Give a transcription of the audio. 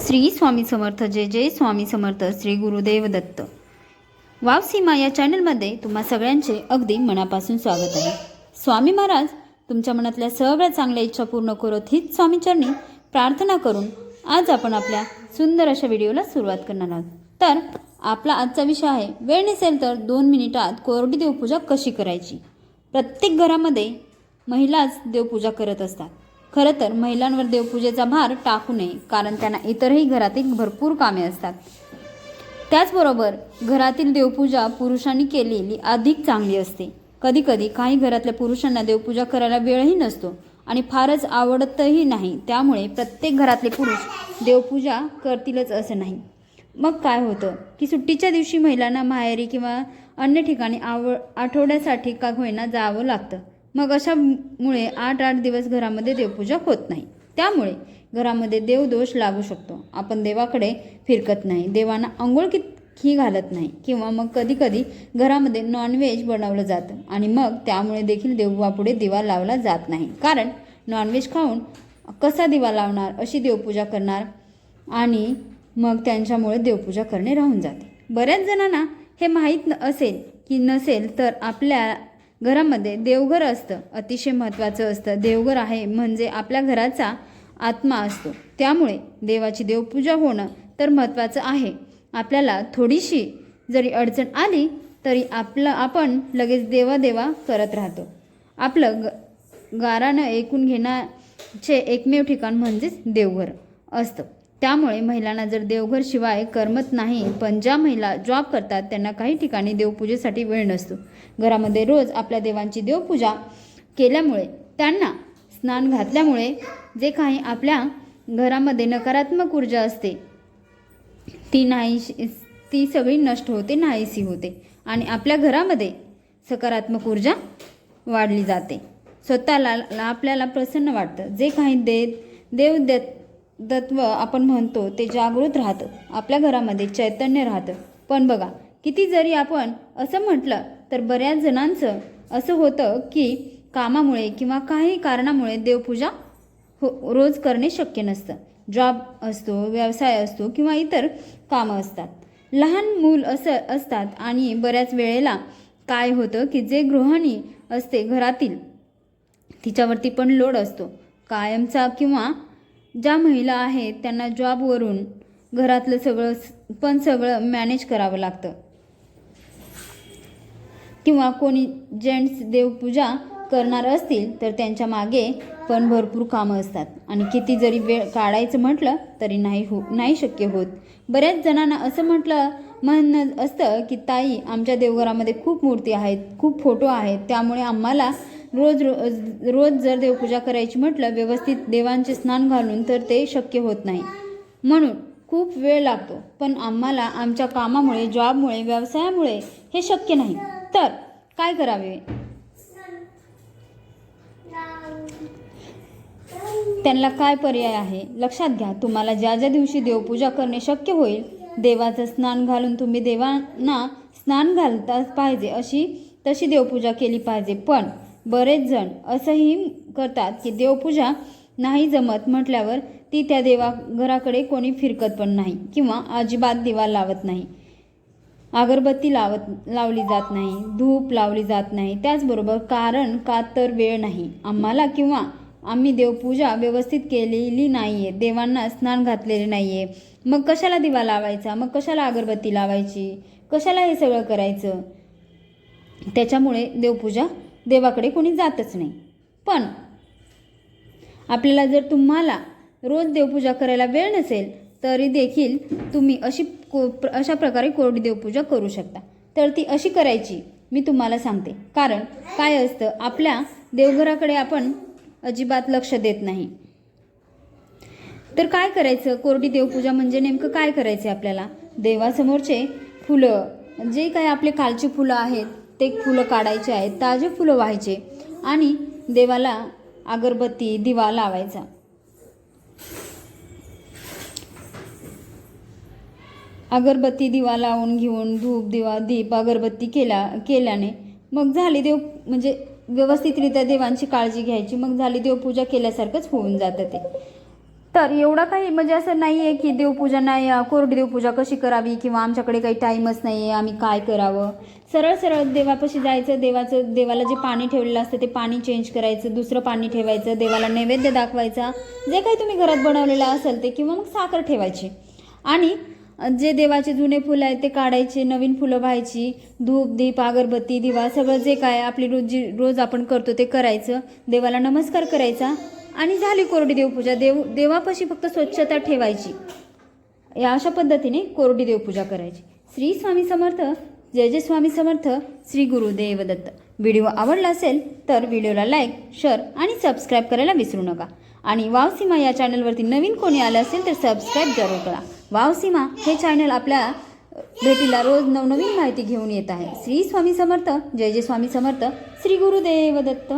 श्री स्वामी समर्थ जय जय स्वामी समर्थ श्री गुरुदेव दत्त. वाव सीमा या चॅनलमध्ये तुम्हा सगळ्यांचे अगदी मनापासून स्वागत आहे. स्वामी महाराज तुमच्या मनातल्या सगळ्या चांगल्या इच्छा पूर्ण करत हीच स्वामीचरणी प्रार्थना करून आज आपण आपल्या सुंदर अशा व्हिडिओला सुरुवात करणार आहोत. तर आपला आजचा विषय आहे वेळ नसेल तर दोन मिनिटात कोरडी देवपूजा कशी करायची? प्रत्येक घरामध्ये महिलाच देवपूजा करत असतात. खरं तर महिलांवर देवपूजेचा भार टाकू नये कारण त्यांना इतरही घरातील भरपूर कामे असतात. त्याचबरोबर घरातील देवपूजा पुरुषांनी केलेली अधिक चांगली असते. कधीकधी काही घरातल्या पुरुषांना देवपूजा करायला वेळही नसतो आणि फारच आवडतही नाही. त्यामुळे प्रत्येक घरातले पुरुष देवपूजा करतीलच असं नाही. मग काय होतं? की सुट्टीच्या दिवशी महिलांना माहेरी किंवा अन्य ठिकाणी आव आठवड्यासाठी का होईना जावं लागतं. मग अशामुळे आठ आठ दिवस घरामध्ये देवपूजा होत नाही. त्यामुळे घरामध्ये देवदोष लागू शकतो. आपण देवाकडे फिरकत नाही. देवांना आंघोळ ही घालत नाही. किंवा मग कधीकधी घरामध्ये नॉनव्हेज बनवलं जातं. आणि मग त्यामुळे देखील देवापुढे दिवा लावला जात नाही. कारण नॉनव्हेज खाऊन कसा दिवा लावणार अशी देवपूजा करणार आणि मग त्यांच्यामुळे देवपूजा करणे राहून जाते. बऱ्याच जणांना हे माहीत न- असेल की नसेल तर आपल्या घरामध्ये देवघर असतं. अतिशय महत्त्वाचं असतं. देवघर आहे म्हणजे आपल्या घराचा आत्मा असतो. त्यामुळे देवाची देवपूजा होणं तर महत्त्वाचं आहे. आपल्याला थोडीशी जरी अडचण आली तरी आपलं आपण लगेच देवा देवा करत राहतो. आपलं ग गारानं ऐकून घेण्याचे एकमेव ठिकाण म्हणजेच देवघर असतं. त्यामुळे महिलांना जर देवघर शिवाय करमत नाही पण ज्या महिला जॉब करतात त्यांना काही ठिकाणी देवपूजेसाठी वेळ नसतो. घरामध्ये रोज आपल्या देवांची देवपूजा केल्यामुळे त्यांना स्नान घातल्यामुळे जे काही आपल्या घरामध्ये नकारात्मक ऊर्जा असते ती नाही ती सगळी नष्ट होते नाहीशी होते. आणि आपल्या घरामध्ये सकारात्मक ऊर्जा वाढली जाते. स्वतःला आपल्याला प्रसन्न वाटतं. जे काही दे देव देत तत्व आपण म्हणतो ते जागृत राहतं. आपल्या घरामध्ये चैतन्य राहतं. पण बघा किती जरी आपण असं म्हटलं तर बऱ्याच जणांचं असं होतं की कामामुळे किंवा काही कारणामुळे देवपूजा हो रोज करणे शक्य नसतं. जॉब असतो व्यवसाय असतो किंवा इतर कामं असतात. लहान मूल असं असतात आणि बऱ्याच वेळेला काय होतं की जे गृहिणी असते घरातील तिच्यावरती पण लोड असतो. कायमचा किंवा ज्या महिला आहेत त्यांना जॉबवरून घरातलं सगळं पण सगळं मॅनेज करावं लागतं. किंवा कोणी जेंट्स देवपूजा करणार असतील तर त्यांच्या मागे पण भरपूर कामं असतात. आणि किती जरी वेळ काढायचं म्हटलं तरी नाही हो नाही शक्य होत. बऱ्याच जणांना असं म्हटलं म्हणणं असतं की ताई आमच्या देवघरामध्ये खूप मूर्ती आहेत खूप फोटो आहेत त्यामुळे आम्हाला रोज रोज रोज जर देवपूजा करायची म्हटलं व्यवस्थित देवांचे स्नान घालून तर ते शक्य होत नाही. म्हणून खूप वेळ लागतो. पण आम्हाला आमच्या कामामुळे जॉबमुळे व्यवसायामुळे हे शक्य नाही. तर काय करावे? त्यांना काय पर्याय आहे? लक्षात घ्या तुम्हाला ज्या ज्या दिवशी देवपूजा करणे शक्य होईल देवाचं स्नान घालून तुम्ही देवांना स्नान घालताच पाहिजे अशी तशी देवपूजा केली पाहिजे. पण बरेच जण असंही करतात की देवपूजा नाही जमत म्हटल्यावर ती त्या देवा घराकडे कोणी फिरकत पण नाही किंवा अजिबात दिवा लावत नाही. अगरबत्ती लावत लावली जात नाही धूप लावली जात नाही. त्याचबरोबर कारण का तर वेळ नाही. आम्हाला किंवा आम्ही देवपूजा व्यवस्थित केलेली नाही आहे देवांना स्नान घातलेले नाही आहे मग कशाला दिवा लावायचा? मग कशाला अगरबत्ती लावायची? कशाला हे सगळं करायचं? त्याच्यामुळे देवपूजा देवाकडे कोणी जातच नाही. पण आपल्याला जर तुम्हाला रोज देवपूजा करायला वेळ नसेल तरी देखील तुम्ही अशी को प्र- अशा प्रकारे कोरडी देवपूजा करू शकता. तर ती अशी करायची मी तुम्हाला सांगते. कारण काय असतं आपल्या देवघराकडे आपण अजिबात लक्ष देत नाही. तर काय करायचं? कोरडी देवपूजा म्हणजे नेमकं काय करायचं आपल्याला? देवासमोरचे फुलं जे काही आपले कालचे फुलं आहेत ते फुलं काढायचे आहेत ताजे फुलं व्हायचे आणि देवाला अगरबत्ती दिवा लावायचा. अगरबत्ती दिवा लावून घेऊन धूप दिवा दीप अगरबत्ती केला केल्याने मग झाली देव म्हणजे व्यवस्थितरित्या देवांची काळजी घ्यायची मग झाली देवपूजा केल्यासारखंच होऊन जातं ते. तर एवढं काही म्हणजे असं नाही आहे की देवपूजा नाही कोरडी देवपूजा कशी करावी किंवा आमच्याकडे काही टाईमच नाही आहे आम्ही काय करावं? सरळ सरळ देवापाशी जायचं देवाचं देवाला जे पाणी ठेवलेलं असतं ते पाणी चेंज करायचं दुसरं पाणी ठेवायचं देवाला नैवेद्य दाखवायचा जे काही तुम्ही घरात बनवलेलं असेल ते किंवा मग साखर ठेवायची. आणि जे देवाचे जुने फुलं आहेत ते काढायचे नवीन फुलं व्हायची धूप दीप अगरबत्ती दिवा सगळं जे काय आपली रोज जी रोज आपण करतो ते करायचं. देवाला नमस्कार करायचा. आणि झाली कोरडी देवपूजा. देव देवापाशी फक्त स्वच्छता ठेवायची. या अशा पद्धतीने कोरडी देवपूजा करायची. श्री स्वामी समर्थ जय जय स्वामी समर्थ श्री गुरुदेव दत्त व्हिडिओ आवडला असेल तर व्हिडिओला लाईक शेअर आणि सबस्क्राईब करायला विसरू नका. आणि वाव सीमा या चॅनलवरती नवीन कोणी आलं असेल तर सबस्क्राईब जरूर करा. वाव सीमा हे चॅनल आपल्या भेटीला रोज नवनवीन माहिती घेऊन येत आहे. श्री स्वामी समर्थ जय जय स्वामी समर्थ श्री गुरुदेव दत्त